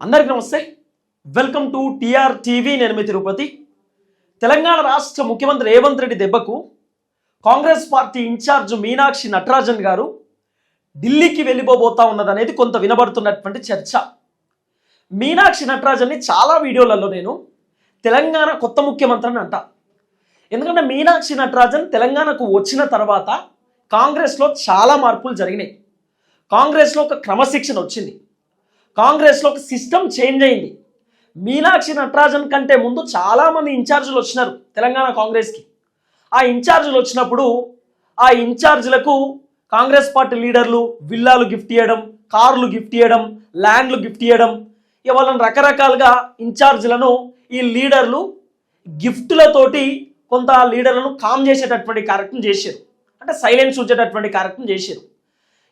అందరికీ నమస్తే. Welcome to TR TV నేను తిరుపతి. తెలంగాణ రాష్ట్ర ముఖ్యమంత్రి రేవంత్ రెడ్డి దెబ్బకు Congress party in charge Meenakshi Natarajan గారు ఢిల్లీకి వెళ్ళిపోబోతా ఉన్నదనేది కొంత వినబడుతున్నటువంటి చర్చ. మీనాక్షి నటరాజన్ని చాలా వీడియోలలో నేను తెలంగాణ కొత్త ముఖ్యమంత్రి అని అంట. ఎందుకంటే మీనాక్షి నటరాజన్ తెలంగాణకు వచ్చిన తర్వాత కాంగ్రెస్లో చాలా మార్పులు జరిగినాయి. కాంగ్రెస్లో ఒక క్రమశిక్షణ వచ్చింది. కాంగ్రెస్లో ఒక సిస్టమ్ చేంజ్ అయింది. మీనాక్షి నటరాజన్ కంటే ముందు చాలామంది ఇన్ఛార్జీలు వచ్చినారు తెలంగాణ కాంగ్రెస్కి. ఆ ఇన్ఛార్జీలు వచ్చినప్పుడు ఆ ఇన్ఛార్జీలకు కాంగ్రెస్ పార్టీ లీడర్లు విల్లాలు గిఫ్ట్ ఇవ్వడం కార్లు గిఫ్ట్ ఇవ్వడం ల్యాండ్లు గిఫ్ట్ ఇవ్వడం ఇక వాళ్ళని రకరకాలుగా ఇన్ఛార్జీలను ఈ లీడర్లు గిఫ్టులతోటి కొంత లీడర్లను కామ్ చేసేటటువంటి కార్యక్రమం చేశారు. అంటే సైలెన్స్ ఉంచేటటువంటి కార్యక్రమం చేశారు.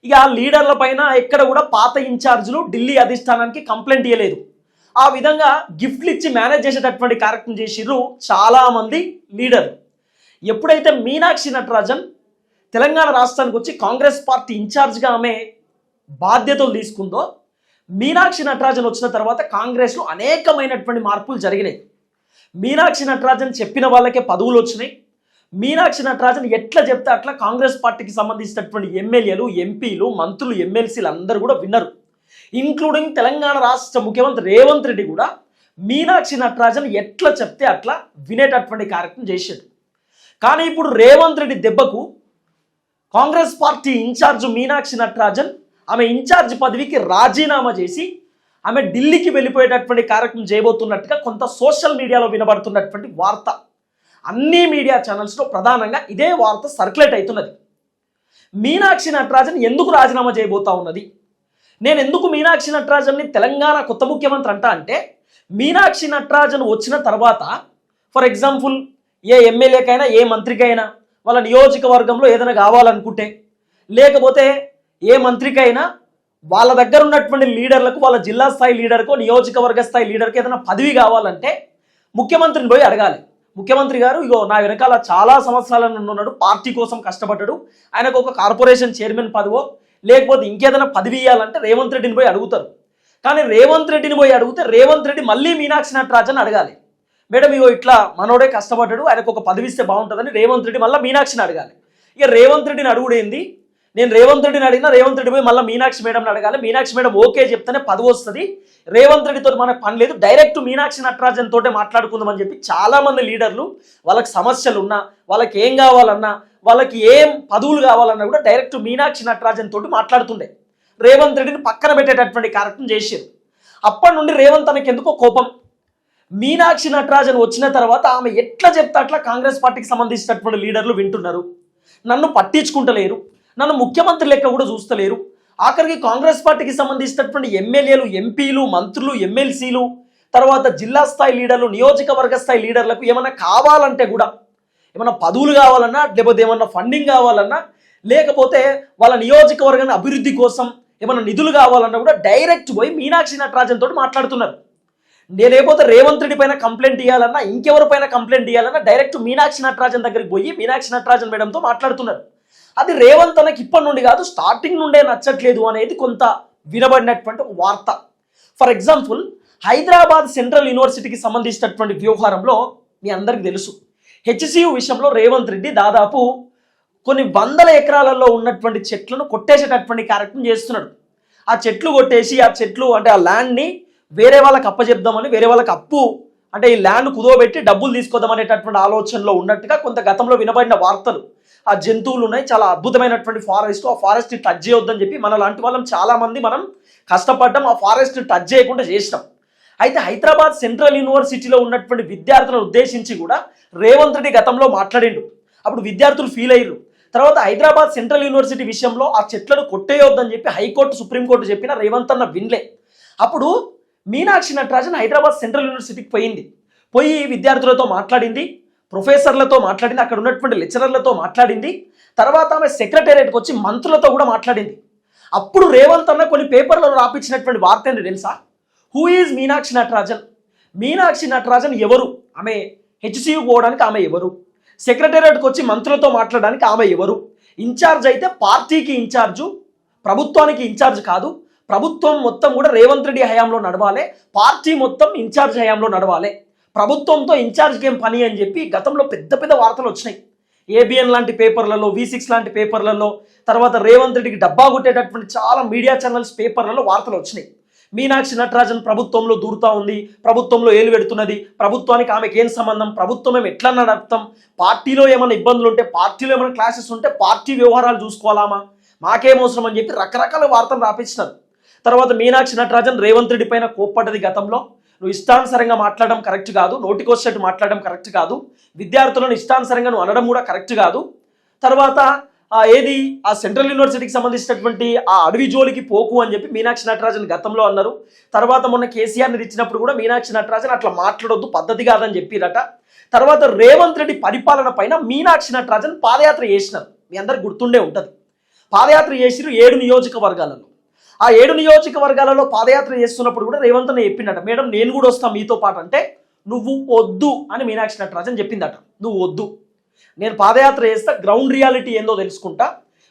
ఇక ఆ లీడర్ల పైన ఎక్కడ కూడా పాత ఇన్ఛార్జీలు ఢిల్లీ అధిష్టానానికి కంప్లైంట్ ఇవ్వలేదు ఆ విధంగా గిఫ్ట్లు ఇచ్చి మేనేజ్ చేసేటటువంటి కార్యక్రమం చేసిర్రు చాలామంది లీడర్లు. ఎప్పుడైతే మీనాక్షి నటరాజన్ తెలంగాణ రాష్ట్రానికి వచ్చి కాంగ్రెస్ పార్టీ ఇన్ఛార్జ్గా ఆమె బాధ్యతలు తీసుకుందో మీనాక్షి నటరాజన్ వచ్చిన తర్వాత కాంగ్రెస్లో అనేకమైనటువంటి మార్పులు జరిగినాయి. మీనాక్షి నటరాజన్ చెప్పిన వాళ్ళకే పదవులు వచ్చినాయి. మీనాక్షి నటరాజన్ ఎట్లా చెప్తే అట్లా కాంగ్రెస్ పార్టీకి సంబంధించినటువంటి ఎమ్మెల్యేలు ఎంపీలు మంత్రులు ఎమ్మెల్సీలు అందరూ కూడా విన్నారు. ఇంక్లూడింగ్ తెలంగాణ రాష్ట్ర ముఖ్యమంత్రి రేవంత్ రెడ్డి కూడా మీనాక్షి నటరాజన్ ఎట్లా చెప్తే అట్లా వినేటటువంటి కార్యక్రమం చేశాడు. కానీ ఇప్పుడు రేవంత్ రెడ్డి దెబ్బకు Congress party in charge Meenakshi Natarajan ఆమె ఇన్ఛార్జ్ పదవికి రాజీనామా చేసి ఆమె ఢిల్లీకి వెళ్ళిపోయేటటువంటి కార్యక్రమం చేయబోతున్నట్టుగా కొంత సోషల్ మీడియాలో వినబడుతున్నటువంటి వార్త. అన్ని మీడియా ఛానల్స్లో ప్రధానంగా ఇదే వార్త సర్క్యులేట్ అవుతున్నది. మీనాక్షి నటరాజన్ ఎందుకు రాజీనామా చేయబోతా ఉన్నది? నేను ఎందుకు మీనాక్షి నటరాజన్ని తెలంగాణ కొత్త ముఖ్యమంత్రి అంటా అంటే మీనాక్షి నటరాజన్ వచ్చిన తర్వాత ఫర్ ఎగ్జాంపుల్ ఏ ఎమ్మెల్యేకైనా ఏ మంత్రికైనా వాళ్ళ నియోజకవర్గంలో ఏదైనా కావాలనుకుంటే లేకపోతే ఏ మంత్రికైనా వాళ్ళ దగ్గర ఉన్నటువంటి లీడర్లకు వాళ్ళ జిల్లా స్థాయి లీడర్కో నియోజకవర్గ స్థాయి లీడర్కి ఏదైనా పదవి కావాలంటే ముఖ్యమంత్రిని పోయి అడగాలి. ముఖ్యమంత్రి గారు ఇగో నా వెనకాల చాలా సంవత్సరాల నుండి ఉన్నాడు పార్టీ కోసం కష్టపడ్డాడు. ఆయనకు ఒక కార్పొరేషన్ చైర్మన్ పదవో లేకపోతే ఇంకేదైనా పదవి ఇవ్వాలంటే రేవంత్ రెడ్డిని పోయి అడుగుతారు. కానీ రేవంత్ రెడ్డిని పోయి అడిగితే రేవంత్ రెడ్డి మళ్ళీ మీనాక్షి నటరాజన్ అడగాలి. మేడం ఇగో ఇట్లా మనోడే కష్టపడ్డాడు ఆయనకు ఒక పదవి ఇస్తే బాగుంటుందని రేవంత్ రెడ్డి మళ్ళీ మీనాక్షిని అడగాలి. ఇక రేవంత్ రెడ్డిని అడుగుడేంది నేను రేవంత్ రెడ్డిని అడిగినా రేవంత్ రెడ్డి పోయి మళ్ళీ మీనాక్షి మేడంని అడగాలి. మీనాక్షి మేడం ఓకే చెప్తేనే పదవి వస్తుంది. రేవంత్ రెడ్డితో మనకు పని లేదు. డైరెక్ట్ మీనాక్షి నటరాజన్ తోటే మాట్లాడుకుందామని చెప్పి చాలామంది లీడర్లు వాళ్ళకి సమస్యలు ఉన్నా వాళ్ళకి ఏం కావాలన్నా వాళ్ళకి ఏం పదవులు కావాలన్నా కూడా డైరెక్ట్ మీనాక్షి నటరాజన్ తోటి మాట్లాడుతుండే. రేవంత్ రెడ్డిని పక్కన పెట్టేటటువంటి కార్యక్రమం చేశారు. అప్పటి నుండి రేవంత్ తనకి ఎందుకో కోపం. మీనాక్షి నటరాజన్ వచ్చిన తర్వాత ఆమె ఎట్లా చెప్తే అట్లా కాంగ్రెస్ పార్టీకి సంబంధించినటువంటి లీడర్లు వింటున్నారు. నన్ను పట్టించుకుంటలేరు. నన్ను ముఖ్యమంత్రి లెక్క కూడా చూస్తలేరు. ఆఖరికి కాంగ్రెస్ పార్టీకి సంబంధించినటువంటి ఎమ్మెల్యేలు ఎంపీలు మంత్రులు ఎమ్మెల్సీలు తర్వాత జిల్లా స్థాయి లీడర్లు నియోజకవర్గ స్థాయి లీడర్లకు ఏమైనా కావాలంటే కూడా ఏమైనా పదవులు కావాలన్నా లేకపోతే ఏమన్నా ఫండింగ్ కావాలన్నా లేకపోతే వాళ్ళ నియోజకవర్గాన్ని అభివృద్ధి కోసం ఏమైనా నిధులు కావాలన్నా కూడా డైరెక్ట్ పోయి మీనాక్షి నటరాజన్ తోటి మాట్లాడుతున్నారు. లేకపోతే రేవంత్ రెడ్డి పైన కంప్లైంట్ ఇవ్వాలన్నా ఇంకెవరి పైన కంప్లైంట్ ఇవ్వాలన్నా డైరెక్ట్ మీనాక్షి నటరాజన్ దగ్గరికి పోయి మీనాక్షి నటరాజన్ మేడంతో మాట్లాడుతున్నారు. అది రేవంత్ అన్నకి ఇప్పటి నుండి కాదు స్టార్టింగ్ నుండే నచ్చట్లేదు అనేది కొంత వినబడినటువంటి ఒక వార్త. ఫర్ ఎగ్జాంపుల్ హైదరాబాద్ సెంట్రల్ యూనివర్సిటీకి సంబంధించినటువంటి వ్యవహారంలో మీ అందరికీ తెలుసు. హెచ్సియు విషయంలో రేవంత్ రెడ్డి దాదాపు కొన్ని వందల ఎకరాలలో ఉన్నటువంటి చెట్లను కొట్టేసేటటువంటి కార్యక్రమం చేస్తున్నాడు. ఆ చెట్లు కొట్టేసి ఆ చెట్లు అంటే ఆ ల్యాండ్ని వేరే వాళ్ళకి అప్పజెప్దామని వేరే వాళ్ళకి అప్పు అంటే ఈ ల్యాండ్ కుదోబెట్టి డబ్బులు తీసుకొద్దాం అనేటటువంటి ఆలోచనలో ఉన్నట్టుగా కొంత గతంలో వినబడిన వార్తలు. ఆ జంతువులు ఉన్నాయి చాలా అద్భుతమైనటువంటి ఫారెస్ట్ ఆ ఫారెస్ట్ టచ్ చేయొద్దని చెప్పి మన లాంటి వాళ్ళం చాలా మంది మనం కష్టపడ్డాం ఆ ఫారెస్ట్ టచ్ చేయకుండా చేసినాం. అయితే హైదరాబాద్ సెంట్రల్ యూనివర్సిటీలో ఉన్నటువంటి విద్యార్థులను ఉద్దేశించి కూడా రేవంత్ రెడ్డి గతంలో మాట్లాడిండు. అప్పుడు విద్యార్థులు ఫీల్ అయ్యారు తర్వాత హైదరాబాద్ సెంట్రల్ యూనివర్సిటీ విషయంలో ఆ చెట్లను కొట్టేయొద్దని చెప్పి హైకోర్టు సుప్రీంకోర్టు చెప్పిన రేవంత్ అన్న వినలే. అప్పుడు మీనాక్షి నటరాజన్ హైదరాబాద్ సెంట్రల్ యూనివర్సిటీకి పోయింది. పోయి విద్యార్థులతో మాట్లాడింది ప్రొఫెసర్లతో మాట్లాడింది అక్కడ ఉన్నటువంటి లెక్చరర్లతో మాట్లాడింది. తర్వాత ఆమె సెక్రటేరియట్కి వచ్చి మంత్రులతో కూడా మాట్లాడింది. అప్పుడు రేవంత్ అన్న కొన్ని పేపర్లలో రాపించినటువంటి వార్త ఏంటి తెలుసా? Who is Meenakshi Natarajan? Meenakshi Natarajan ఎవరు? ఆమె హెచ్సియు పోవడానికి ఆమె ఎవరు? సెక్రటేరియట్కి వచ్చి మంత్రులతో మాట్లాడడానికి ఆమె ఎవరు? ఇన్ఛార్జ్ అయితే పార్టీకి ఇన్ఛార్జు ప్రభుత్వానికి ఇన్ఛార్జ్ కాదు ప్రభుత్వం మొత్తం కూడా రేవంత్ రెడ్డి హయాంలో నడవాలి పార్టీ మొత్తం ఇన్ఛార్జ్ హయాంలో నడవాలి. ప్రభుత్వంతో ఇన్ఛార్జ్కి ఏం పని అని చెప్పి గతంలో పెద్ద పెద్ద వార్తలు వచ్చినాయి. ఏబిఎన్ లాంటి పేపర్లలో వి సిక్స్ లాంటి పేపర్లలో తర్వాత రేవంత్ రెడ్డికి డబ్బా కొట్టేటటువంటి చాలా మీడియా ఛానల్స్ పేపర్లలో వార్తలు వచ్చినాయి. మీనాక్షి నటరాజన్ ప్రభుత్వంలో దూరుతా ఉంది ప్రభుత్వంలో ఏలు పెడుతున్నది ప్రభుత్వానికి ఆమెకి ఏం సంబంధం ప్రభుత్వం మేము ఎట్లా నడపతాం పార్టీలో ఏమైనా ఇబ్బందులు ఉంటే పార్టీలో ఏమైనా క్లాసెస్ ఉంటే పార్టీ వ్యవహారాలు చూసుకోవాలామా మాకేం అవసరం అని చెప్పి రకరకాల వార్తలు రాపించినారు. తర్వాత మీనాక్షి నటరాజన్ రేవంత్ రెడ్డి పైన కోప్పడ్డది గతంలో. నువ్వు ఇష్టానుసరంగా మాట్లాడడం కరెక్ట్ కాదు. నోటికొచ్చేట్టు మాట్లాడడం కరెక్ట్ కాదు. విద్యార్థులను ఇష్టానుసరంగా నువ్వు అనడం కూడా కరెక్ట్ కాదు. తర్వాత ఏది? ఆ సెంట్రల్ యూనివర్సిటీకి సంబంధించినటువంటి ఆ అడవి జోలికి పోకు అని చెప్పి మీనాక్షి నటరాజన్ గతంలో అన్నారు. తర్వాత మొన్న కేసీఆర్ని ఇచ్చినప్పుడు కూడా మీనాక్షి నటరాజన్ అట్లా మాట్లాడొద్దు పద్ధతి కాదని చెప్పిరట. తర్వాత రేవంత్ రెడ్డి పరిపాలన పైన మీనాక్షి నటరాజన్ పాదయాత్ర చేసినారు. మీ అందరికి గుర్తుండే ఉంటుంది. పాదయాత్ర చేసిరు ఏడు నియోజకవర్గాలలో. ఆ ఏడు నియోజకవర్గాలలో పాదయాత్ర చేస్తున్నప్పుడు కూడా రేవంత్ అన్న చెప్పిండట మేడం నేను కూడా వస్తాను మీతో పాటు. అంటే నువ్వు వద్దు అని మీనాక్షి నటరాజన్ చెప్పిందట నువ్వు వద్దు. నేను పాదయాత్ర చేస్తా గ్రౌండ్ రియాలిటీ ఏందో తెలుసుకుంటా.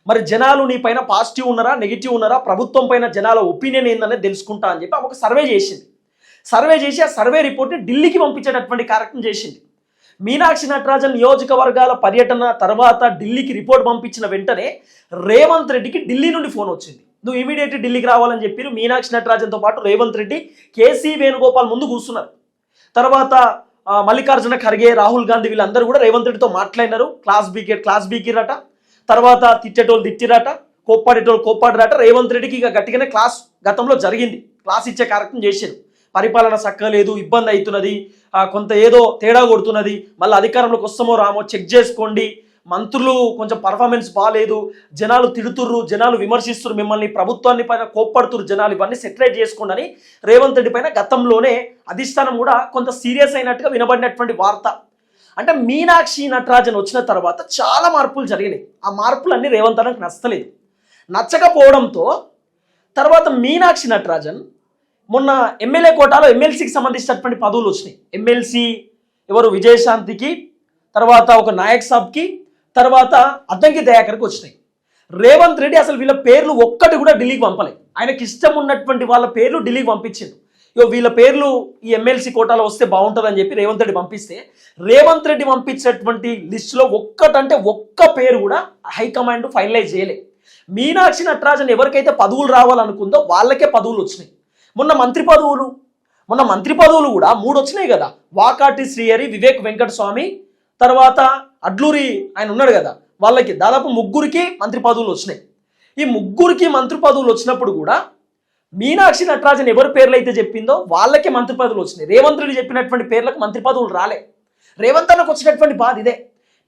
మరి జనాలు నీ పైన పాజిటివ్ ఉన్నారా నెగిటివ్ ఉన్నారా ప్రభుత్వం పైన జనాల ఒపీనియన్ ఏందనేది తెలుసుకుంటా అని చెప్పి ఒక సర్వే చేసింది. సర్వే చేసి ఆ సర్వే రిపోర్ట్ని ఢిల్లీకి పంపించేటటువంటి కార్యక్రమం చేసింది. మీనాక్షి నటరాజన్ నియోజకవర్గాల పర్యటన తర్వాత ఢిల్లీకి రిపోర్ట్ పంపించిన వెంటనే రేవంత్ రెడ్డికి ఢిల్లీ నుండి ఫోన్ వచ్చింది. నువ్వు ఇమీడియట్ ఢిల్లీకి రావాలని చెప్పి మీనాక్షి నటరాజన్తో పాటు రేవంత్ రెడ్డి కేసీ వేణుగోపాల్ ముందు కూర్చున్నారు. తర్వాత మల్లికార్జున ఖర్గే రాహుల్ గాంధీ వీళ్ళందరూ కూడా రేవంత్ రెడ్డితో మాట్లాడినారు. క్లాస్ బీకి క్లాస్ బీకిరట తర్వాత తిట్టేటోళ్ళు తిట్టిరట కోప్పాడేటోళ్ళు కోప్పాడరట. రేవంత్ రెడ్డికి ఇక గట్టిగానే క్లాస్ గతంలో జరిగింది. క్లాస్ ఇచ్చే కార్యక్రమం చేశారు. పరిపాలన సక్కలేదు ఇబ్బంది అవుతున్నది. కొంత ఏదో తేడా కొడుతున్నది. మళ్ళీ అధికారంలోకి వస్తామో రామో చెక్ చేసుకోండి. మంత్రులు కొంచెం పర్ఫార్మెన్స్ బాగాలేదు జనాలు తిడుతుర్రు జనాలు విమర్శిస్తురు మిమ్మల్ని ప్రభుత్వాన్ని పైన కోప్పడుతురు జనాలు ఇవన్నీ సెటిలైట్ చేసుకోండి అని రేవంత్ రెడ్డి పైన గతంలోనే అధిష్టానం కూడా కొంత సీరియస్ అయినట్టుగా వినబడినటువంటి వార్త. అంటే మీనాక్షి నటరాజన్ వచ్చిన తర్వాత చాలా మార్పులు జరిగినాయి. ఆ మార్పులన్నీ రేవంత్ అన్నకు నచ్చలేదు. నచ్చకపోవడంతో తర్వాత మీనాక్షి నటరాజన్ మొన్న ఎమ్మెల్యే కోటాలో ఎమ్మెల్సీకి సంబంధించినటువంటి పదవులు వచ్చినాయి. ఎమ్మెల్సీ ఎవరు విజయశాంతికి తర్వాత ఒక నాయక్ సాబ్కి తర్వాత అద్దంకి దయాకర్కి వచ్చినాయి. రేవంత్ రెడ్డి అసలు వీళ్ళ పేర్లు ఒక్కటి కూడా ఢిల్లీకి పంపలేదు ఆయనకి ఇష్టం ఉన్నటువంటి వాళ్ళ పేర్లు ఢిల్లీకి పంపించిండు. ఇగో వీళ్ళ పేర్లు ఈ ఎమ్మెల్సీ కోటాలో వస్తే బాగుంటుందని చెప్పి రేవంత్ రెడ్డి పంపిస్తే రేవంత్ రెడ్డి పంపించినటువంటి లిస్టులో ఒక్కటంటే ఒక్క పేరు కూడా హైకమాండ్ ఫైనలైజ్ చేయలే. మీనాక్షి నటరాజన్ ఎవరికైతే పదవులు రావాలనుకుందో వాళ్ళకే పదవులు వచ్చినాయి. మొన్న మంత్రి పదవులు మొన్న మంత్రి పదవులు కూడా మూడు వచ్చినాయి కదా. వాకాటి శ్రీహరి వివేక్ వెంకటస్వామి తర్వాత అడ్లూరి ఆయన ఉన్నాడు కదా వాళ్ళకి దాదాపు ముగ్గురికి మంత్రి పదవులు వచ్చినాయి. ఈ ముగ్గురికి మంత్రి పదవులు వచ్చినప్పుడు కూడా మీనాక్షి నటరాజన్ ఎవరి పేర్లు అయితే చెప్పిందో వాళ్ళకే మంత్రి పదవులు వచ్చినాయి. రేవంత్ రెడ్డి చెప్పినటువంటి పేర్లకు మంత్రి పదవులు రాలే. రేవంత్ అన్నకు వచ్చినటువంటి బాధ ఇదే.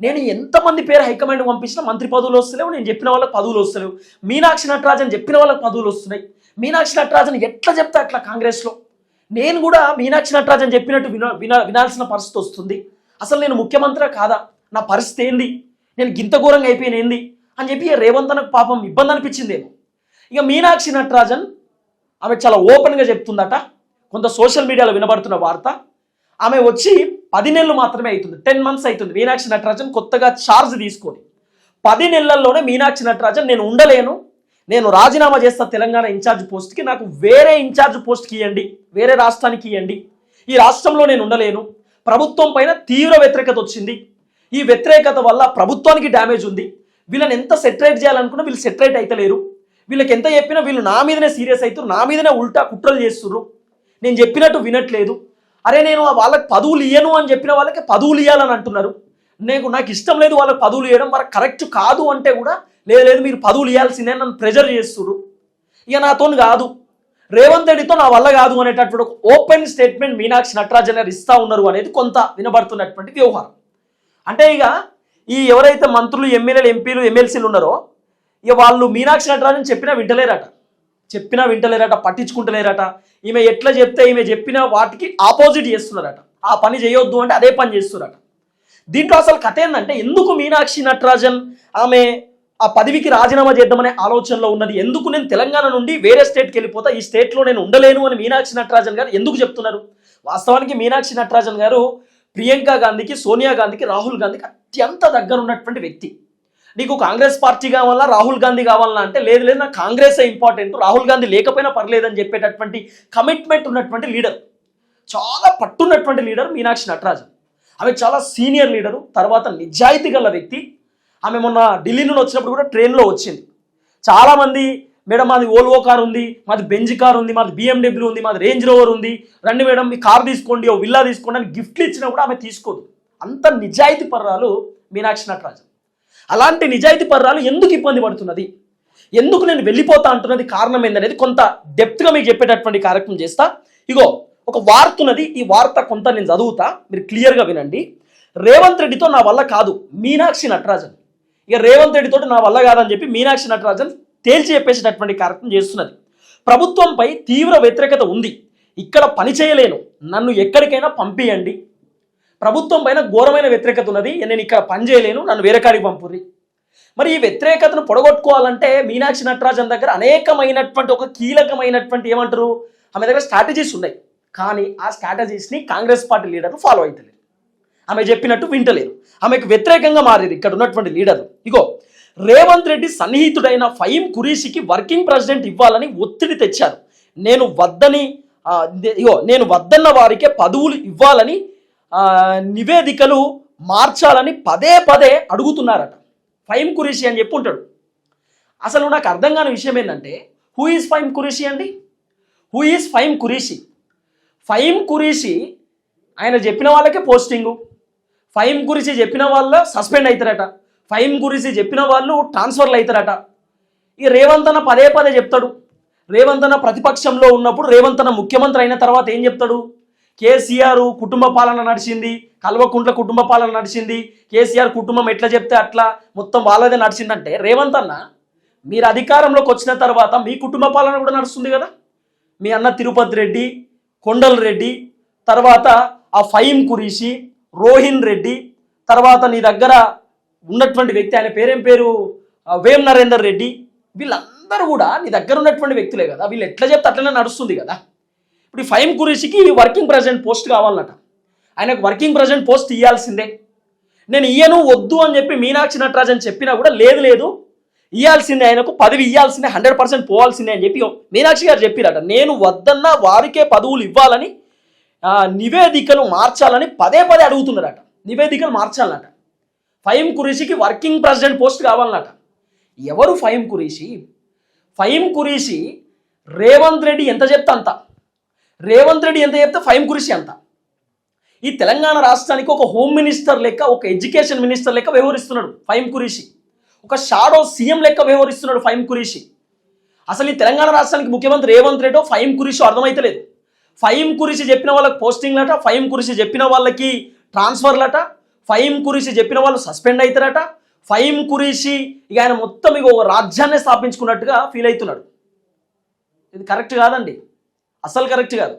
నేను ఎంతమంది పేరు హైకమాండ్ పంపించినా మంత్రి పదవులు వస్తలేవు నేను చెప్పిన వాళ్ళకి పదవులు వస్తలేవు. మీనాక్షి నటరాజన్ చెప్పిన వాళ్ళకి పదవులు వస్తున్నాయి. మీనాక్షి నటరాజన్ ఎట్లా చెప్తా అట్లా కాంగ్రెస్లో? నేను కూడా మీనాక్షి నటరాజన్ చెప్పినట్టు విన విన వినాల్సిన పరిస్థితి వస్తుంది. అసలు నేను ముఖ్యమంత్రి కాదా? నా పరిస్థితి ఏంది? నేను గింత ఘోరంగా అయిపోయిన ఏంది? అని చెప్పి రేవంత్ అన్నకు పాపం ఇబ్బంది అనిపించిందేమో. ఇక మీనాక్షి నటరాజన్ ఆమె చాలా ఓపెన్గా చెప్తుందట కొంత సోషల్ మీడియాలో వినబడుతున్న వార్త. ఆమె వచ్చి పది నెలలు మాత్రమే అవుతుంది టెన్ మంత్స్ అవుతుంది మీనాక్షి నటరాజన్ కొత్తగా ఛార్జ్ తీసుకొని. పది నెలల్లోనే మీనాక్షి నటరాజన్ నేను ఉండలేను నేను రాజీనామా చేస్తా తెలంగాణ ఇన్ఛార్జ్ పోస్ట్కి నాకు వేరే ఇన్ఛార్జ్ పోస్ట్కి ఇవ్వండి వేరే రాష్ట్రానికి ఇవ్వండి ఈ రాష్ట్రంలో నేను ఉండలేను ప్రభుత్వం పైన తీవ్ర వ్యతిరేకత వచ్చింది. ఈ వ్యతిరేకత వల్ల ప్రభుత్వానికి డ్యామేజ్ ఉంది. వీళ్ళని ఎంత సెటరేట్ చేయాలనుకున్నా వీళ్ళు సెటరేట్ అయితలేరు వీళ్ళకి ఎంత చెప్పినా వీళ్ళు నా మీదనే సీరియస్ అవుతారు నా మీదనే ఉల్టా కుట్రలు చేస్తున్నారు నేను చెప్పినట్టు వినట్లేదు. అరే నేను వాళ్ళకి పదవులు ఇయ్యను అని చెప్పిన వాళ్ళకి పదవులు ఇవ్వాలని అంటున్నారు. నేను నాకు ఇష్టం లేదు వాళ్ళకి పదవులు ఇవ్వడం వాళ్ళకి కరెక్ట్ కాదు అంటే కూడా లేదు లేదు మీరు పదవులు ఇవ్వాల్సిందే నన్ను ప్రెజర్ చేస్తున్నారు ఇక నాతో కాదు. రేవంత్ రెడ్డితో నా వల్ల కాదు అనేటటువంటి ఒక ఓపెన్ స్టేట్మెంట్ మీనాక్షి నటరాజన్ గారు ఇస్తా ఉన్నారు అనేది కొంత వినబడుతున్నటువంటి వ్యవహారం. అంటే ఇక ఈ ఎవరైతే మంత్రులు ఎమ్మెల్యేలు ఎంపీలు ఎమ్మెల్సీలు ఉన్నారో ఇక వాళ్ళు మీనాక్షి నటరాజన్ చెప్పినా వింటలేరట. చెప్పినా వింటలేరట పట్టించుకుంటలేరట. ఈమె ఎట్లా చెప్తే ఈమె చెప్పిన వాటికి ఆపోజిట్ చేస్తున్నారట. ఆ పని చేయొద్దు అంటే అదే పని చేస్తున్నారట. దీంట్లో అసలు కథ ఏంటంటే ఎందుకు మీనాక్షి నటరాజన్ ఆమె ఆ పదవికి రాజీనామా చేద్దామనే ఆలోచనలో ఉన్నది. ఎందుకు నేను తెలంగాణ నుండి వేరే స్టేట్కి వెళ్ళిపోతా? ఈ స్టేట్లో నేను ఉండలేను అని మీనాక్షి నటరాజన్ గారు ఎందుకు చెప్తున్నారు? వాస్తవానికి మీనాక్షి నటరాజన్ గారు ప్రియాంక గాంధీకి సోనియా గాంధీకి రాహుల్ గాంధీకి అత్యంత దగ్గర ఉన్నటువంటి వ్యక్తి. నీకు కాంగ్రెస్ పార్టీ కావాలా రాహుల్ గాంధీ కావాలన్నా అంటే లేదు లేదు నాకు కాంగ్రెసే ఇంపార్టెంట్ రాహుల్ గాంధీ లేకపోయినా పర్లేదని చెప్పేటటువంటి కమిట్మెంట్ ఉన్నటువంటి లీడర్ చాలా పట్టున్నటువంటి లీడర్ మీనాక్షి నటరాజన్. ఆమె చాలా సీనియర్ లీడరు తర్వాత నిజాయితీ గల వ్యక్తి. ఆమె మొన్న ఢిల్లీ నుండి వచ్చినప్పుడు కూడా ట్రైన్లో వచ్చింది. చాలామంది మేడం మాది ఓల్వో కార్ ఉంది మాది బెంజ్ కార్ ఉంది మాది బిఎండబ్ల్యూ ఉంది మాది రేంజ్ రోవర్ ఉంది రండి మేడం మీ కార్ తీసుకోండి ఓ విల్లా తీసుకోండి అని గిఫ్ట్లు ఇచ్చినా కూడా ఆమె తీసుకోదు. అంత నిజాయితీ పర్రాలు మీనాక్షి నటరాజన్ అలాంటి నిజాయితీ పర్రాలు ఎందుకు ఇబ్బంది పడుతున్నది? ఎందుకు నేను వెళ్ళిపోతా అంటున్నది కారణం ఏందనేది కొంత డెప్త్గా మీకు చెప్పేటటువంటి కార్యక్రమం చేస్తా. ఇగో ఒక వార్త ఉన్నది ఈ వార్త కొంత నేను చదువుతా మీరు క్లియర్గా వినండి. రేవంత్ రెడ్డితో నా వల్ల కాదు మీనాక్షి నటరాజన్. ఇక రేవంత్ రెడ్డితో నా వల్ల కాదని చెప్పి మీనాక్షి నటరాజన్ తేల్చి చెప్పేసేటటువంటి కార్యక్రమం చేస్తున్నది. ప్రభుత్వంపై తీవ్ర వ్యతిరేకత ఉంది. ఇక్కడ పని చేయలేను. నన్ను ఎక్కడికైనా పంపియండి. ప్రభుత్వం పైన ఘోరమైన వ్యతిరేకత ఉన్నది. నేను ఇక్కడ పని చేయలేను. నన్ను వేరే కాడికి పంపుర్రి. మరి ఈ వ్యతిరేకతను పొడగొట్టుకోవాలంటే మీనాక్షి నటరాజన్ దగ్గర అనేకమైనటువంటి ఒక కీలకమైనటువంటి ఏమంటారు? ఆమె దగ్గర స్ట్రాటజీస్ ఉన్నాయి. కానీ ఆ స్ట్రాటజీస్ని కాంగ్రెస్ పార్టీ లీడర్లు ఫాలో అవుతలేరు ఆమె చెప్పినట్టు వింటలేరు ఆమెకు వ్యతిరేకంగా మారేది. ఇక్కడ ఉన్నటువంటి లీడర్. ఇగో రేవంత్ రెడ్డి సన్నిహితుడైన ఫైమ్ కురీషికి వర్కింగ్ ప్రెసిడెంట్ ఇవ్వాలని ఒత్తిడి తెచ్చారు. నేను వద్దని ఇగో నేను వద్దన్న వారికే పదవులు ఇవ్వాలని నివేదికలు మార్చాలని పదే పదే అడుగుతున్నారట. ఫైమ్ కురీషి అని చెప్పి ఉంటాడు. అసలు నాకు అర్థం కాని విషయం ఏంటంటే హూ ఈజ్ ఫైమ్ కురీషి అండి? హూ ఈజ్ ఫైమ్ కురీషి ఫైమ్ కురీషి ఆయన చెప్పిన వాళ్ళకే పోస్టింగు. ఫైమ్ గురించి చెప్పిన వాళ్ళు సస్పెండ్ అవుతారట ఫైమ్ గురించి చెప్పిన వాళ్ళు ట్రాన్స్ఫర్లు అవుతారట ఈ రేవంత్ అన్న పదే పదే చెప్తాడు. రేవంత్ అన్న ప్రతిపక్షంలో ఉన్నప్పుడు రేవంత్ అన్న ముఖ్యమంత్రి అయిన తర్వాత ఏం చెప్తాడు? కేసీఆర్ కుటుంబ పాలన నడిచింది కల్వకుంట్ల కుటుంబ పాలన నడిచింది. కేసీఆర్ కుటుంబం ఎట్లా చెప్తే అట్లా మొత్తం వాళ్ళదే నడిచిందంటే రేవంత్ అన్న మీరు అధికారంలోకి వచ్చిన తర్వాత మీ కుటుంబ పాలన కూడా నడుస్తుంది కదా? మీ అన్న తిరుపతి రెడ్డి కొండల్ రెడ్డి తర్వాత ఆ ఫైమ్ కురీషి రోహిన్ రెడ్డి తర్వాత నీ దగ్గర ఉన్నటువంటి వ్యక్తి ఆయన పేరేం పేరు? వేమ్ వేం నరేందర్ రెడ్డి. వీళ్ళందరూ కూడా నీ దగ్గర ఉన్నటువంటి వ్యక్తులే కదా. వీళ్ళు ఎట్లా చెప్తే అట్లనే నడుస్తుంది కదా. ఇప్పుడు ఈ ఫైమ్ కురీషికి వర్కింగ్ ప్రెసిడెంట్ పోస్ట్ కావాలన్నట. ఆయనకు వర్కింగ్ ప్రెసిడెంట్ పోస్ట్ ఇవ్వాల్సిందే నేను ఇయ్యను వద్దు అని చెప్పి మీనాక్షి నటరాజన్ చెప్పినా కూడా లేదు లేదు. ఇవ్వాల్సిందే ఆయనకు పదవి ఇవ్వాల్సిందే హండ్రెడ్ పర్సెంట్ పోవాల్సిందే అని చెప్పి మీనాక్షి గారు చెప్పిరట. నేను వద్దన్న వారికే పదవులు ఇవ్వాలని నివేదికలు మార్చాలని పదే పదే అడుగుతున్నారట. నివేదికలు మార్చాలన్నట. ఫైమ్ కురీషికి వర్కింగ్ ప్రెసిడెంట్ పోస్ట్ కావాలన్నట. ఎవరు ఫైమ్ కురీషి ఫైమ్ కురీషి రేవంత్ రెడ్డి ఎంత చెప్తే అంత. రేవంత్ రెడ్డి ఎంత చెప్తే ఫైమ్ కురీషి అంత. ఈ తెలంగాణ రాష్ట్రానికి ఒక హోమ్ మినిస్టర్ లెక్క ఒక ఎడ్యుకేషన్ మినిస్టర్ లెక్క వ్యవహరిస్తున్నాడు ఫైమ్ కురీషి ఒక షాడో సీఎం లెక్క వ్యవహరిస్తున్నాడు ఫైమ్ కురీషి అసలు ఈ తెలంగాణ రాష్ట్రానికి ముఖ్యమంత్రి రేవంత్ రెడ్డో ఫైమ్ కురీషో అర్థమైతలేదు. ఫైమ్ కురిసి చెప్పిన వాళ్ళకి పోస్టింగ్లట ఫైమ్ కురిసి చెప్పిన వాళ్ళకి ట్రాన్స్ఫర్లట ఫైమ్ కురిసి చెప్పిన వాళ్ళు సస్పెండ్ అవుతారట ఫైమ్ కురిసి ఇక ఆయన మొత్తం ఇక ఒక రాజ్యాన్ని స్థాపించుకున్నట్టుగా ఫీల్ అవుతున్నాడు. ఇది కరెక్ట్ కాదండి. అసలు కరెక్ట్ కాదు.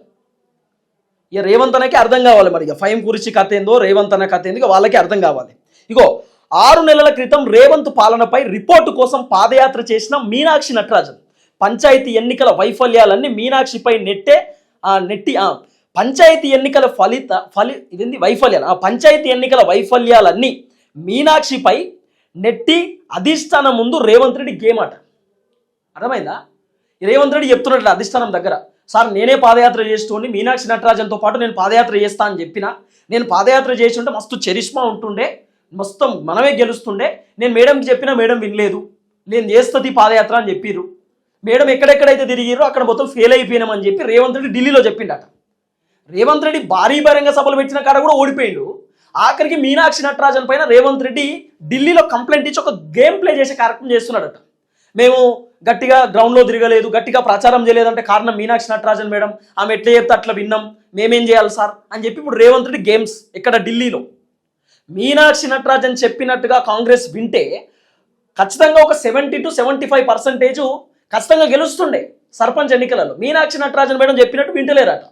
ఇక రేవంత్ అన్నకి అర్థం కావాలి మరి. ఇక ఫైమ్ కురిసి కథ ఏందో రేవంత్ అనే కథ ఏందో వాళ్ళకి అర్థం కావాలి. ఇగో ఆరు నెలల క్రితం రేవంత్ పాలనపై రిపోర్టు కోసం పాదయాత్ర చేసిన మీనాక్షి నటరాజన్. పంచాయతీ ఎన్నికల వైఫల్యాలన్నీ మీనాక్షిపై నెట్టే ఆ నెట్టి ఆ పంచాయతీ ఎన్నికల ఫలిత ఫలి ఇదేంది? వైఫల్యాలు. ఆ పంచాయతీ ఎన్నికల వైఫల్యాలన్నీ మీనాక్షిపై నెట్టి అధిష్టానం ముందు రేవంత్ రెడ్డి గేమ్ ఆట అర్థమైందా రేవంత్ రెడ్డి చెప్తున్నట్లు అధిష్టానం దగ్గర. సార్ నేనే పాదయాత్ర చేస్తుండి మీనాక్షి నటరాజన్తో పాటు నేను పాదయాత్ర చేస్తా అని చెప్పిన నేను పాదయాత్ర చేసి ఉంటే మస్తు చరిష్మా ఉంటుండే మొత్తం మనమే గెలుస్తుండే నేను మేడంకి చెప్పినా మేడం వినలేదు నేను చేస్తుంది పాదయాత్ర అని చెప్పిర్రు. మేడం ఎక్కడెక్కడైతే తిరిగిరో అక్కడ మొత్తం ఫెయిల్ అయిపోయినామని చెప్పి రేవంత్ రెడ్డి ఢిల్లీలో చెప్పిండట. రేవంత్ రెడ్డి భారీ బహిరంగ సభలు పెట్టిన కాడ కూడా ఓడిపోయిండు. ఆఖరికి మీనాక్షి నటరాజన్ పైన రేవంత్ రెడ్డి ఢిల్లీలో కంప్లైంట్ ఇచ్చి ఒక గేమ్ ప్లే చేసే కార్యక్రమం చేస్తున్నాడట. మేము గట్టిగా గ్రౌండ్లో తిరగలేదు గట్టిగా ప్రచారం చేయలేదంటే కారణం మీనాక్షి నటరాజన్ మేడం. ఆమె ఎట్లా చెప్తే అట్లా విన్నాం మేమేం చేయాలి సార్? అని చెప్పి ఇప్పుడు రేవంత్ రెడ్డి గేమ్స్ ఇక్కడ ఢిల్లీలో. మీనాక్షి నటరాజన్ చెప్పినట్టుగా కాంగ్రెస్ వింటే ఖచ్చితంగా ఒక seventy to seventy five percentage ఖచ్చితంగా గెలుస్తుండే సర్పంచ్ ఎన్నికలలో. మీనాక్షి నటరాజన్ మేడం చెప్పినట్టు వింటలేరట.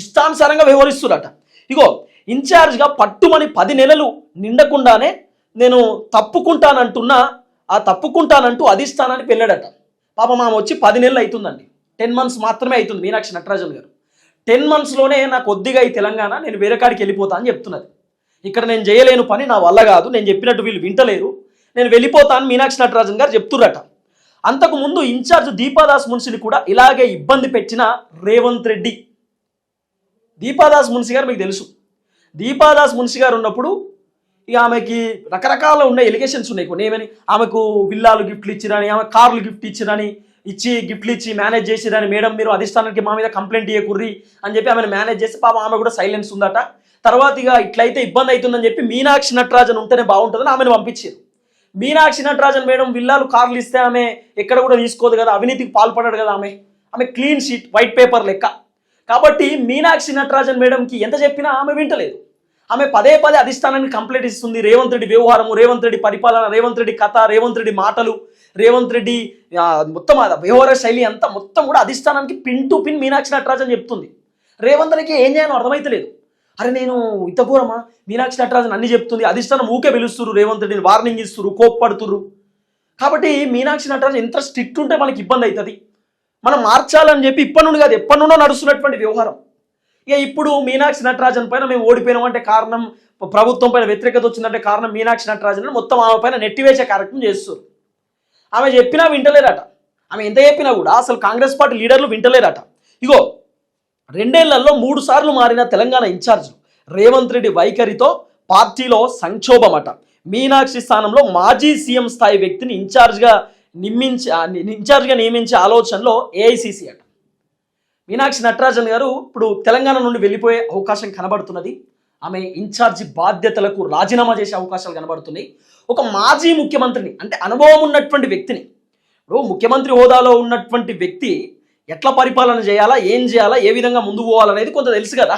ఇష్టానుసారంగా వ్యవహరిస్తురట. ఇగో ఇన్ఛార్జ్గా పట్టుమని పది నెలలు నిండకుండానే నేను తప్పుకుంటానంటున్నా ఆ తప్పుకుంటానంటూ అధిష్టానానికి వెళ్ళాడట. పాప మామ వచ్చి పది నెలలు అవుతుందండి. టెన్ మంత్స్ మాత్రమే అవుతుంది మీనాక్షి నటరాజన్ గారు. టెన్ మంత్స్లోనే నాకు కొద్దిగా ఈ తెలంగాణ నేను వేరే కాడికి వెళ్ళిపోతా అని చెప్తున్నది. ఇక్కడ నేను చేయలేను పని నా వల్ల కాదు నేను చెప్పినట్టు వీళ్ళు వింటలేరు. నేను వెళ్ళిపోతాను మీనాక్షి నటరాజన్ గారు చెప్తుర్రట. అంతకు ముందు ఇన్ఛార్జ్ దీపాదాస్ మున్సిని కూడా ఇలాగే ఇబ్బంది పెట్టిన రేవంత్ రెడ్డి. దీపాదాస్ మున్సి గారు మీకు తెలుసు. దీపాదాస్ మున్సి గారు ఉన్నప్పుడు ఇక ఆమెకి రకరకాల ఉన్న ఎలిగేషన్స్ ఉన్నాయి. కొన్ని ఏమని? ఆమెకు విల్లాలు గిఫ్ట్లు ఇచ్చిరని ఆమె కార్లు గిఫ్ట్ ఇచ్చిరని ఇచ్చి గిఫ్ట్లు ఇచ్చి మేనేజ్ చేసిరని మేడం మీరు అధిష్టానానికి మా మీద కంప్లైంట్ ఇవ్వకుర్రి అని చెప్పి ఆమెను మేనేజ్ చేసి పాప ఆమె కూడా సైలెన్స్ ఉందట. తర్వాత ఇక ఇట్లయితే ఇబ్బంది అవుతుందని చెప్పి మీనాక్షి నటరాజన్ ఉంటేనే బాగుంటుందని ఆమెను పంపించారు. మీనాక్షి నటరాజన్ మేడం విల్లాలు కార్లు ఇస్తే ఆమె ఎక్కడ కూడా తీసుకోదు కదా అవినీతికి పాల్పడాడు కదా ఆమె. ఆమె క్లీన్ షీట్ వైట్ పేపర్ లెక్క. కాబట్టి మీనాక్షి నటరాజన్ మేడంకి ఎంత చెప్పినా ఆమె వింటలేదు. ఆమె పదే పదే అధిష్టానాన్ని కంప్లైంట్ ఇస్తుంది. రేవంత్ రెడ్డి వ్యవహారము రేవంత్ రెడ్డి పరిపాలన రేవంత్ రెడ్డి కథ రేవంత్ రెడ్డి మాటలు రేవంత్ రెడ్డి మొత్తం వ్యవహార శైలి అంతా మొత్తం కూడా అధిష్టానానికి pin to pin Meenakshi Natarajan చెప్తుంది. రేవంత్ రెడ్డికి ఏం చేయాలో అర్థమైతలేదు. అరే నేను ఇంతకూరమా మీనాక్షి నటరాజన్ అన్ని చెప్తుంది. అధిష్టానం ఊకే పిలుస్తురు రేవంత్ రెడ్డిని వార్నింగ్ ఇస్తురు కోప్పడుతురు కాబట్టి మీనాక్షి నటరాజన్ ఎంత స్ట్రిక్ట్ ఉంటే మనకి ఇబ్బంది అవుతుంది మనం మార్చాలని చెప్పి ఇప్పటి నుండి కాదు ఎప్పటి నుండో నడుస్తున్నటువంటి వ్యవహారం. ఇక ఇప్పుడు మీనాక్షి నటరాజన్ పైన మేము ఓడిపోయినామంటే కారణం ప్రభుత్వం పైన వ్యతిరేకత వచ్చిందంటే కారణం మీనాక్షి నటరాజన్ మొత్తం ఆమె పైన నెట్టివేసే కార్యక్రమం చేస్తారు ఆమె చెప్పినా వింటలేరట. ఆమె ఎంత చెప్పినా కూడా అసలు కాంగ్రెస్ పార్టీ లీడర్లు వింటలేరట. ఇగో రెండేళ్ళలో మూడు సార్లు మారిన తెలంగాణ ఇన్ఛార్జ్ రేవంత్ రెడ్డి వైఖరితో పార్టీలో సంక్షోభమట. మీనాక్షి స్థానంలో మాజీ సీఎం స్థాయి వ్యక్తిని ఇన్ఛార్జ్గా నిమ్మించి ఇన్ఛార్జ్గా నియమించే ఆలోచనలో ఏఐసిసి అట. మీనాక్షి నటరాజన్ గారు ఇప్పుడు తెలంగాణ నుండి వెళ్ళిపోయే అవకాశం కనబడుతున్నది. ఆమె ఇన్ఛార్జి బాధ్యతలకు రాజీనామా చేసే అవకాశాలు కనబడుతున్నాయి. ఒక మాజీ ముఖ్యమంత్రిని అంటే అనుభవం ఉన్నటువంటి వ్యక్తిని ఇప్పుడు ముఖ్యమంత్రి హోదాలో ఉన్నటువంటి వ్యక్తి ఎట్లా పరిపాలన చేయాలా ఏం చేయాలా ఏ విధంగా ముందు పోవాలనేది కొంత తెలుసు కదా.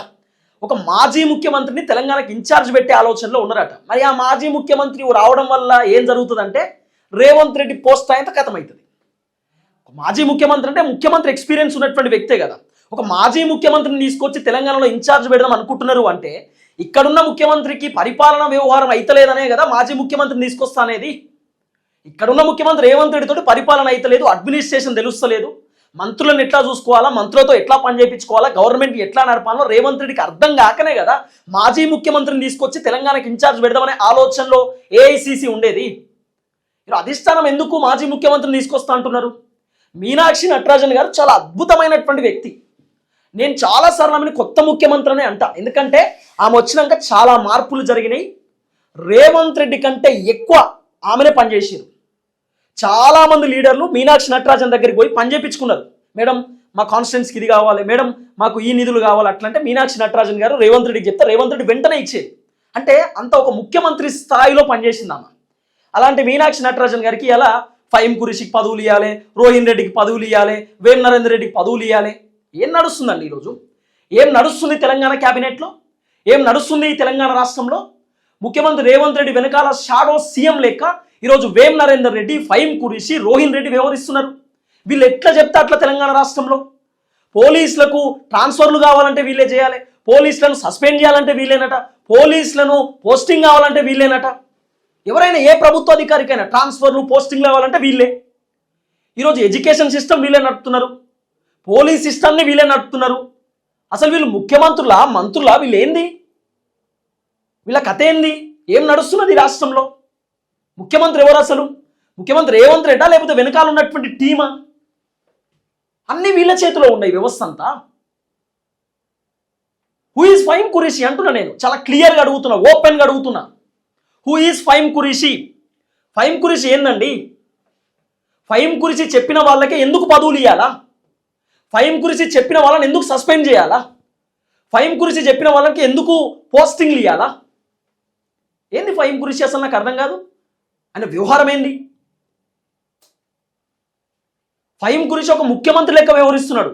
ఒక మాజీ ముఖ్యమంత్రిని తెలంగాణకి ఇన్ఛార్జ్ పెట్టే ఆలోచనలో ఉన్నారట. మరి ఆ మాజీ ముఖ్యమంత్రి రావడం వల్ల ఏం జరుగుతుందంటే రేవంత్ రెడ్డి పోస్ట్ అయితే కథమవుతుంది. మాజీ ముఖ్యమంత్రి అంటే ముఖ్యమంత్రి ఎక్స్పీరియన్స్ ఉన్నటువంటి వ్యక్తే కదా. ఒక మాజీ ముఖ్యమంత్రిని తీసుకొచ్చి తెలంగాణలో ఇన్ఛార్జ్ పెడదాం అనుకుంటున్నారు అంటే ఇక్కడున్న ముఖ్యమంత్రికి పరిపాలన వ్యవహారం అయితలేదనే కదా మాజీ ముఖ్యమంత్రిని తీసుకొస్తా అనేది. ఇక్కడున్న ముఖ్యమంత్రి రేవంత్ రెడ్డితో పరిపాలన అయితలేదు అడ్మినిస్ట్రేషన్ తెలుస్తలేదు. మంత్రులను ఎట్లా చూసుకోవాలా? మంత్రులతో ఎట్లా పని చేయించుకోవాలా? గవర్నమెంట్ ఎట్లా నడపాలో రేవంత్ రెడ్డికి అర్థం కాకనే కదా. మాజీ ముఖ్యమంత్రిని తీసుకొచ్చి తెలంగాణకి ఇన్ఛార్జ్ పెడదామనే ఆలోచనలో ఏఐసిసి ఉండేది. మీరు అధిష్టానం ఎందుకు మాజీ ముఖ్యమంత్రిని తీసుకొస్తా అంటున్నారు? మీనాక్షి నటరాజన్ గారు చాలా అద్భుతమైనటువంటి వ్యక్తి. నేను చాలా సార్లు ఆమెను కొత్త ముఖ్యమంత్రి అనే అంట. ఎందుకంటే ఆమె వచ్చినాక చాలా మార్పులు జరిగినాయి. రేవంత్ రెడ్డి కంటే ఎక్కువ ఆమెనే పనిచేసారు చాలా మంది లీడర్లు మీనాక్షి నటరాజన్ దగ్గరికి పోయి పని చేయించుకున్నారు మేడం మా కాన్స్టిట్యున్సీకి ఇది కావాలి మేడం మాకు ఈ నిధులు కావాలి అట్లంటే మీనాక్షి నటరాజన్ గారు రేవంత్ రెడ్డికి చెప్తే రేవంత్ రెడ్డి వెంటనే ఇచ్చేది. అంటే అంత ఒక ముఖ్యమంత్రి స్థాయిలో పనిచేసింది ఆమె. అలాంటి మీనాక్షి నటరాజన్ గారికి ఎలా ఫైమ్ కురిషికి పదవులు ఇవ్వాలి రోహిన్ రెడ్డికి పదవులు ఇవ్వాలి వేం నరేందర్ రెడ్డికి పదవులు ఇవ్వాలి ఏం నడుస్తుందండి ఈరోజు? ఏం నడుస్తుంది తెలంగాణ క్యాబినెట్లో? ఏం నడుస్తుంది తెలంగాణ రాష్ట్రంలో? ముఖ్యమంత్రి రేవంత్ రెడ్డి వెనకాల షాడో సీఎం లెక్క ఈరోజు వేమ్ నరేందర్ రెడ్డి ఫైమ్ కురిసి రోహిన్ రెడ్డి వ్యవహరిస్తున్నారు. వీళ్ళు ఎట్లా చెప్తే అట్లా తెలంగాణ రాష్ట్రంలో? పోలీసులకు ట్రాన్స్ఫర్లు కావాలంటే వీళ్ళే చేయాలి. పోలీసులను సస్పెండ్ చేయాలంటే వీళ్ళేనట. పోలీసులను పోస్టింగ్ కావాలంటే వీళ్ళేనట. ఎవరైనా ఏ ప్రభుత్వ అధికారికైనా ట్రాన్స్ఫర్లు పోస్టింగ్ కావాలంటే వీళ్ళే. ఈరోజు ఎడ్యుకేషన్ సిస్టమ్ వీళ్ళే నడుపుతున్నారు. పోలీస్ సిస్టమ్ని వీళ్ళే నడుపుతున్నారు. అసలు వీళ్ళు ముఖ్యమంత్రులా మంత్రులా? వీళ్ళు ఏంది వీళ్ళ కథ ఏంది? ఏం నడుస్తున్నది ఈ రాష్ట్రంలో? ముఖ్యమంత్రి ఎవరు అసలు? ముఖ్యమంత్రి రేవంత్ రెడ్డా లేకపోతే వెనకాల ఉన్నటువంటి టీమా? అన్ని వీళ్ళ చేతిలో ఉన్నాయి వ్యవస్థ అంతా. హూ ఈజ్ ఫైమ్ కురిషి అంటున్నా నేను. చాలా క్లియర్గా అడుగుతున్నా ఓపెన్గా అడుగుతున్నా. హూ ఈజ్ ఫైమ్ కురిషి ఫైమ్ కురిషి ఏందండి? ఫైమ్ కురిసి చెప్పిన వాళ్ళకే ఎందుకు పదవులు ఇవ్వాలా ఫైమ్ కురిసి చెప్పిన వాళ్ళని ఎందుకు సస్పెండ్ చేయాలా? ఫైమ్ కురిసి చెప్పిన వాళ్ళకి ఎందుకు పోస్టింగ్లు ఇవ్వాలా ఏంది ఫైమ్ కురిసి అసలు నాకు అర్థం కాదు. ఆయన వ్యవహారం ఏంది? ఫైమ్ గురించి ఒక ముఖ్యమంత్రి లెక్క వ్యవహరిస్తున్నాడు.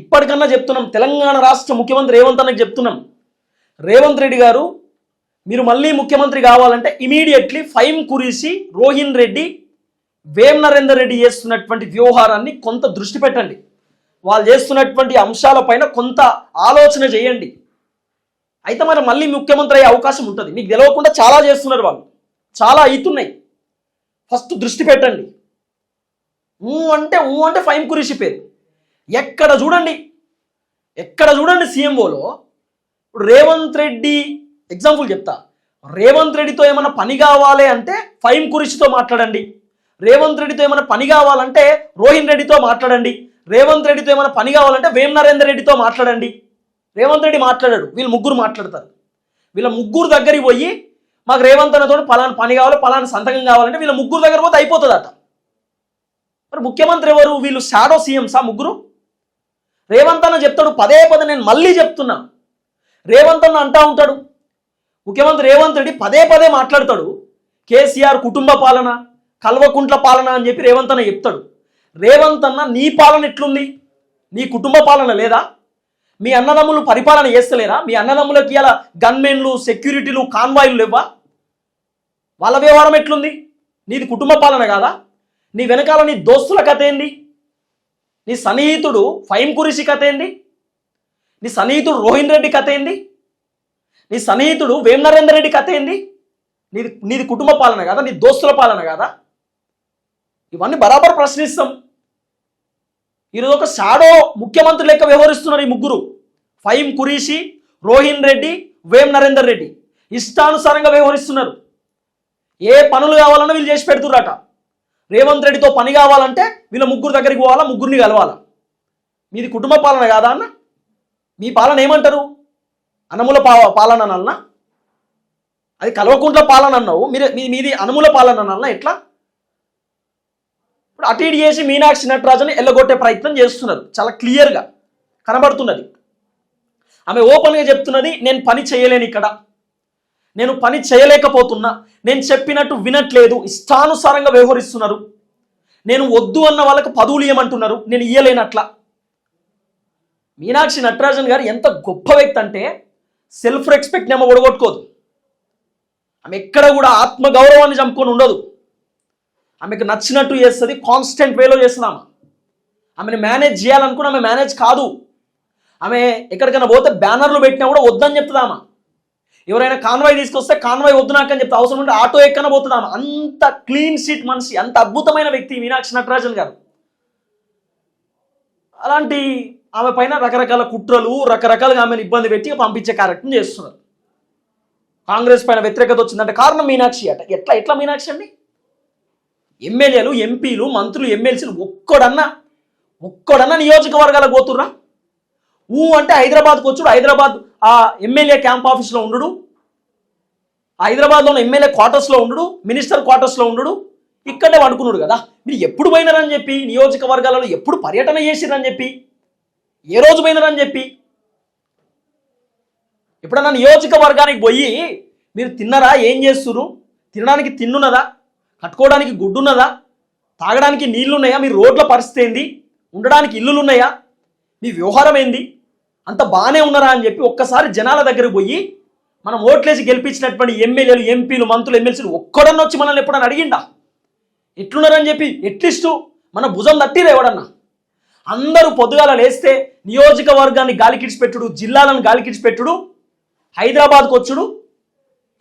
ఇప్పటికన్నా చెప్తున్నాం తెలంగాణ రాష్ట్ర ముఖ్యమంత్రి రేవంత్ అన్నకి చెప్తున్నాం. రేవంత్ రెడ్డి గారు మీరు మళ్ళీ ముఖ్యమంత్రి కావాలంటే ఇమీడియట్లీ ఫైమ్ కురిసి రోహిన్ రెడ్డి వేమ్ నరేందర్ రెడ్డి చేస్తున్నటువంటి వ్యవహారాన్ని కొంత దృష్టి పెట్టండి. వాళ్ళు చేస్తున్నటువంటి అంశాలపైన కొంత ఆలోచన చేయండి. అయితే మరి మళ్ళీ ముఖ్యమంత్రి అయ్యే అవకాశం ఉంటుంది. మీకు తెలియకుండా చాలా చేస్తున్నారు వాళ్ళు. చాలా అవుతున్నాయి ఫస్ట్ దృష్టి పెట్టండి. ఊ అంటే ఊ అంటే ఫైమ్ కురిషి పేరు. ఎక్కడ చూడండి. ఎక్కడ చూడండి సీఎంఓలో ఇప్పుడు రేవంత్ రెడ్డి ఎగ్జాంపుల్ చెప్తా. రేవంత్ రెడ్డితో ఏమైనా పని కావాలి అంటే ఫైమ్ కురిషితో మాట్లాడండి. రేవంత్ రెడ్డితో ఏమైనా పని కావాలంటే రోహిన్ రెడ్డితో మాట్లాడండి. రేవంత్ రెడ్డితో ఏమైనా పని కావాలంటే వేమ్ నరేందర్ రెడ్డితో మాట్లాడండి. రేవంత్ రెడ్డి మాట్లాడాడు. వీళ్ళు ముగ్గురు మాట్లాడతారు. వీళ్ళ ముగ్గురు దగ్గరికి పోయి మాకు రేవంత్ అన్నతో పలానా పని కావాలి పలానా సంతకం కావాలంటే వీళ్ళ ముగ్గురు దగ్గర పోతే అయిపోతుందట. మరి ముఖ్యమంత్రి ఎవరు? వీళ్ళు షాడో సీఎంసా ముగ్గురు? రేవంత్ అన్న చెప్తాడు పదే పదే నేను మళ్ళీ చెప్తున్నా. రేవంత్ అన్న అంటా ఉంటాడు. ముఖ్యమంత్రి రేవంత్ రెడ్డి పదే పదే మాట్లాడతాడు. కేసీఆర్ కుటుంబ పాలన కల్వకుంట్ల పాలన అని చెప్పి రేవంత్ అన్న చెప్తాడు. రేవంత్ అన్న నీ పాలన ఎట్లుంది? నీ కుటుంబ పాలన లేదా? మీ అన్నదమ్ములు పరిపాలన చేస్తలేరా? మీ అన్నదమ్ములకి ఇలా గన్మెన్లు సెక్యూరిటీలు కాన్వాయిలు లేవా వాళ్ళ వ్యవహారం ఎట్లుంది? నీది కుటుంబ పాలన కాదా? నీ వెనకాల నీ దోస్తుల కథ ఏంది? నీ సన్నిహితుడు ఫైమ్ కురిసి కథ ఏంది? నీ సన్నిహితుడు రోహిన్ రెడ్డి కథ ఏంది? నీ సన్నిహితుడు వేం నరేందర్ రెడ్డి కథ ఏంది? నీది నీది కుటుంబ పాలన కాదా? నీ దోస్తుల పాలన కాదా? ఇవన్నీ బరాబర్ ప్రశ్నిస్తాం. ఈరోజు ఒక షాడో ముఖ్యమంత్రి లెక్క వ్యవహరిస్తున్నారు ఈ ముగ్గురు. ఫైమ్ కురీషి రోహిన్ రెడ్డి వేం నరేందర్ రెడ్డి. ఇష్టానుసారంగా వ్యవహరిస్తున్నారు. ఏ పనులు కావాలన్నా వీళ్ళు చేసి పెడుతుర్రట. రేవంత్ రెడ్డితో పని కావాలంటే వీళ్ళ ముగ్గురు దగ్గరికి పోవాలా ముగ్గురిని కలవాలా? మీది కుటుంబ పాలన కాదా అన్న? మీ పాలన ఏమంటారు? అనముల పా పాలన అన్న? అది కల్వకుంట్ల పాలన అన్నావు. మీరు మీ మీది అనుముల పాలన అన్న? ఎట్లా? ఇప్పుడు అటు ఇటు చేసి మీనాక్షి నటరాజుని ఎల్లగొట్టే ప్రయత్నం చేస్తున్నారు. చాలా క్లియర్గా కనబడుతున్నది. ఆమె ఓపెన్గా చెప్తున్నది నేను పని చేయలేను ఇక్కడ. నేను పని చేయలేకపోతున్నా. నేను చెప్పినట్టు వినట్లేదు. ఇష్టానుసారంగా వ్యవహరిస్తున్నారు. నేను వద్దు అన్న వాళ్ళకి పదవులు ఇవ్వమంటున్నారు నేను ఇయ్యలేనట్లా. మీనాక్షి నటరాజన్ గారు ఎంత గొప్ప వ్యక్తి అంటే సెల్ఫ్ రెస్పెక్ట్ నెమ్మ ఒడగొట్టుకోదు. ఆమె ఎక్కడ కూడా ఆత్మగౌరవాన్ని చంపుకొని ఉండదు. ఆమెకు నచ్చినట్టు చేస్తుంది కాన్స్టెంట్ వేలో చేస్తుంది ఆమె. ఆమెను మేనేజ్ చేయాలనుకున్న ఆమె మేనేజ్ కాదు. ఆమె ఎక్కడికైనా పోతే బ్యానర్లు పెట్టినా కూడా వద్దని చెప్తుంది ఆమె. ఎవరైనా కాన్వాయ్ తీసుకొస్తే కాన్వాయ్ వద్దు నాకు అని చెప్తే అవసరం ఉంటే ఆటో ఎక్కన పోతుంది ఆమె. అంత క్లీన్ షీట్ మనిషి అంత అద్భుతమైన వ్యక్తి మీనాక్షి నటరాజన్ గారు. అలాంటి ఆమె పైన రకరకాల కుట్రలు రకరకాలుగా ఆమెను ఇబ్బంది పెట్టి పంపించే కార్యక్రమం చేస్తున్నారు. కాంగ్రెస్ పైన వ్యతిరేకత వచ్చిందంటే కారణం మీనాక్షి అట. ఎట్లా ఎట్లా మీనాక్షి అండి? ఎమ్మెల్యేలు ఎంపీలు మంత్రులు ఎమ్మెల్సీలు ఒక్కడన్నా ఒక్కడన్నా నియోజకవర్గాలకు పోతుర్రా? ఊ అంటే హైదరాబాద్కి వచ్చుడు. హైదరాబాద్ ఆ ఎమ్మెల్యే క్యాంప్ ఆఫీస్లో ఉండడు. హైదరాబాద్లో ఉన్న ఎమ్మెల్యే క్వార్టర్స్లో ఉండడు. మినిస్టర్ క్వార్టర్స్లో ఉండడు. ఇక్కడే వండుకున్నాడు కదా. మీరు ఎప్పుడు పోయినారని చెప్పి నియోజకవర్గాలలో ఎప్పుడు పర్యటన చేసిరని చెప్పి ఏ రోజు పోయినారని చెప్పి? ఎప్పుడన్నా నియోజకవర్గానికి పోయి మీరు తిన్నరా? ఏం చేస్తున్నారు తినడానికి తిన్నున్నదా? కట్టుకోవడానికి గుడ్డున్నదా? తాగడానికి నీళ్ళున్నాయా? మీ రోడ్ల పరిస్థితి ఏంది? ఉండడానికి ఇల్లులు ఉన్నాయా మీ వ్యవహారం ఏంది? అంత బాగానే ఉన్నారా అని చెప్పి ఒక్కసారి జనాల దగ్గర పోయి మనం ఓట్లేసి గెలిపించినటువంటి ఎమ్మెల్యేలు ఎంపీలు మంత్రులు ఎమ్మెల్సీలు ఒక్కడన్నా వచ్చి మనల్ని ఎప్పుడన్నా అడిగిండా? ఎట్లున్నారని చెప్పి ఎట్లిస్టు మన భుజం తట్టిరా ఎవడన్నా? అందరూ పొద్దుగాల లేస్తే నియోజకవర్గాన్ని గాలికిడిచిపెట్టుడు జిల్లాలను గాలికిడిచిపెట్టుడు హైదరాబాద్కు వచ్చుడు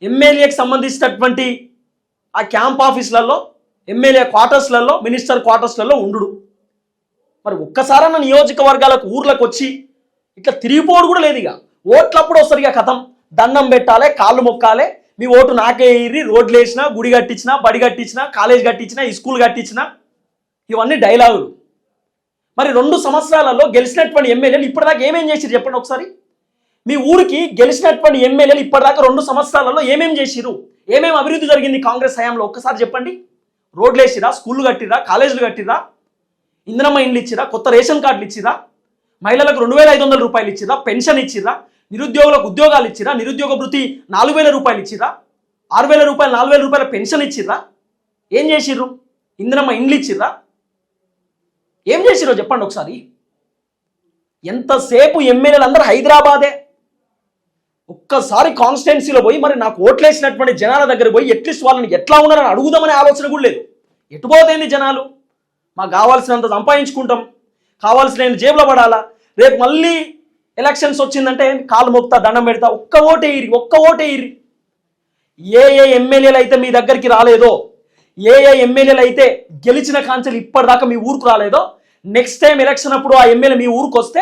ఎమ్మెల్యేకి సంబంధించినటువంటి ఆ క్యాంప్ ఆఫీసులలో ఎమ్మెల్యే క్వార్టర్స్లలో మినిస్టర్ క్వార్టర్స్లలో ఉండు మరి ఒక్కసారన్న నియోజకవర్గాలకు ఊర్లకు వచ్చి ఇట్లా తిరిగిపోవడం కూడా లేదు ఇక. ఓట్లప్పుడు వస్తారు ఇక కథం. దండం పెట్టాలి కాళ్ళు మొక్కాలి. మీ ఓటు నాకే ఇర్రి రోడ్లు వేసినా గుడి కట్టించినా బడి కట్టించినా కాలేజ్ కట్టించినా ఈ స్కూల్ కట్టించినా ఇవన్నీ డైలాగులు. మరి రెండు సంవత్సరాలలో గెలిచినటువంటి ఎమ్మెల్యేలు ఇప్పటిదాకా ఏమేం చేసిరు చెప్పండి ఒకసారి? మీ ఊరికి గెలిచినటువంటి ఎమ్మెల్యేలు ఇప్పటిదాకా రెండు సంవత్సరాలలో ఏమేం చేసిరు ఏమేమి అభివృద్ధి జరిగింది కాంగ్రెస్ హయాంలో? ఒక్కసారి చెప్పండి. రోడ్లు వేసిరా స్కూళ్ళు కట్టిరా కాలేజీలు కట్టిరా ఇంధనమ్మ ఇండ్లు ఇచ్చిరా కొత్త రేషన్ కార్డులు ఇచ్చిరా మహిళలకు రెండు వేల ఐదు వందల రూపాయలు ఇచ్చిరా పెన్షన్ ఇచ్చిరా నిరుద్యోగులకు ఉద్యోగాలు ఇచ్చిరా నిరుద్యోగ భృతి నాలుగు వేల రూపాయలు ఇచ్చిరా ఆరు వేల రూపాయలు నాలుగు వేల రూపాయల పెన్షన్ ఇచ్చిర్రా. ఏం చేసిర్రు? ఇందిరమ్మ ఇండ్లు ఇచ్చిర్రా. ఏం చేసిరో చెప్పండి ఒకసారి. ఎంతసేపు ఎమ్మెల్యేలు అందరూ హైదరాబాదే? ఒక్కసారి కాన్స్టిట్యున్సీలో పోయి మరి నాకు ఓట్లేసినటువంటి జనాల దగ్గర పోయి ఎట్లీస్ట్ వాళ్ళని ఎట్లా ఉన్నారని అడుగుదామనే ఆలోచన కూడా లేదు. ఎటుపోతేంది జనాలు? మాకు కావాల్సినంత సంపాదించుకుంటాం. కావాల్సిన జేబులో పడాలా? రేపు మళ్ళీ ఎలక్షన్స్ వచ్చిందంటే కాలు మోపుతా దండం పెడతా ఒక్క ఓటే ఇరి ఒక్క ఓటేయిరి ఏ ఏ ఎమ్మెల్యేలు అయితే మీ దగ్గరికి రాలేదో ఏ ఏ ఎమ్మెల్యేలు అయితే గెలిచిన కాంచెలు ఇప్పటిదాకా మీ ఊరుకు రాలేదో నెక్స్ట్ టైం ఎలక్షన్ అప్పుడు ఆ ఎమ్మెల్యే మీ ఊరికి వస్తే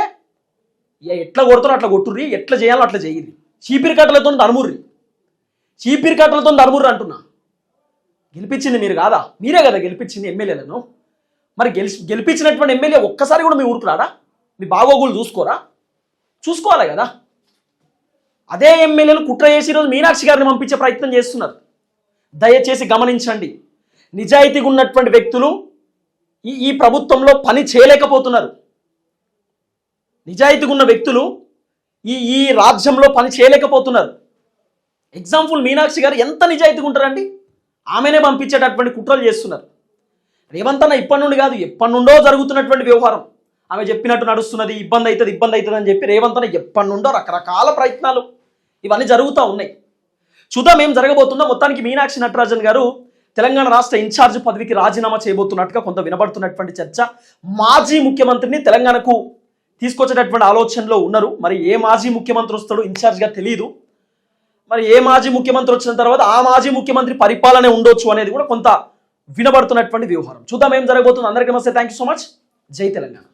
ఏ ఎట్లా కొడతారో అట్లా కొట్టుర్రి ఎట్లా చేయాలో అట్లా చేయిర్రి. చీపిరి కట్టలతో అనుముర్రి చీపిరి కట్టలతో నడుముర్రు అంటున్నా. గెలిపించింది మీరు కాదా? మీరే కదా గెలిపించింది ఎమ్మెల్యేలను. మరి గెలిచి గెలిపించినటువంటి ఎమ్మెల్యే ఒక్కసారి కూడా మీ ఊరికి రాడా? మీ బాగోగులు చూసుకోరా? చూసుకోవాలి కదా. అదే ఎమ్మెల్యేలు కుట్ర చేసి ఈరోజు మీనాక్షి గారిని పంపించే ప్రయత్నం చేస్తున్నారు. దయచేసి గమనించండి. నిజాయితీగా ఉన్నటువంటి వ్యక్తులు ఈ ఈ ప్రభుత్వంలో పని చేయలేకపోతున్నారు. నిజాయితీగా ఉన్న వ్యక్తులు ఈ ఈ రాజ్యంలో పని చేయలేకపోతున్నారు. ఎగ్జాంపుల్ మీనాక్షి గారు ఎంత నిజాయితీగా ఉంటారండి? ఆమెనే పంపించేటటువంటి కుట్రలు చేస్తున్నారు. రేవంత్ అన్న ఇప్పటి నుండి కాదు ఎప్పటి నుండో జరుగుతున్నటువంటి వ్యవహారం. ఆమె చెప్పినట్టు నడుస్తున్నది ఇబ్బంది అవుతుంది ఇబ్బంది అవుతుంది అని చెప్పి రేవంత్ అన్న ఎప్పటి నుండో రకరకాల ప్రయత్నాలు ఇవన్నీ జరుగుతూ ఉన్నాయి. చూద్దాం ఏం జరగబోతుందో. మొత్తానికి మీనాక్షి నటరాజన్ గారు తెలంగాణ రాష్ట్ర ఇన్ఛార్జ్ పదవికి రాజీనామా చేయబోతున్నట్టుగా కొంత వినబడుతున్నటువంటి చర్చ. మాజీ ముఖ్యమంత్రిని తెలంగాణకు తీసుకొచ్చేటటువంటి ఆలోచనలో ఉన్నారు. మరి ఏ మాజీ ముఖ్యమంత్రి వస్తాడో ఇన్ఛార్జ్గా తెలియదు మరి ఏ మాజీ ముఖ్యమంత్రి వచ్చిన తర్వాత ఆ మాజీ ముఖ్యమంత్రి పరిపాలనే ఉండొచ్చు అనేది కూడా కొంత వినబడుతున్నటువంటి వ్యవహారం చూద్దాం ఏం జరగబోతుంది. అందరికీ నమస్తే. థ్యాంక్ సో మచ్ జై తెలంగాణ.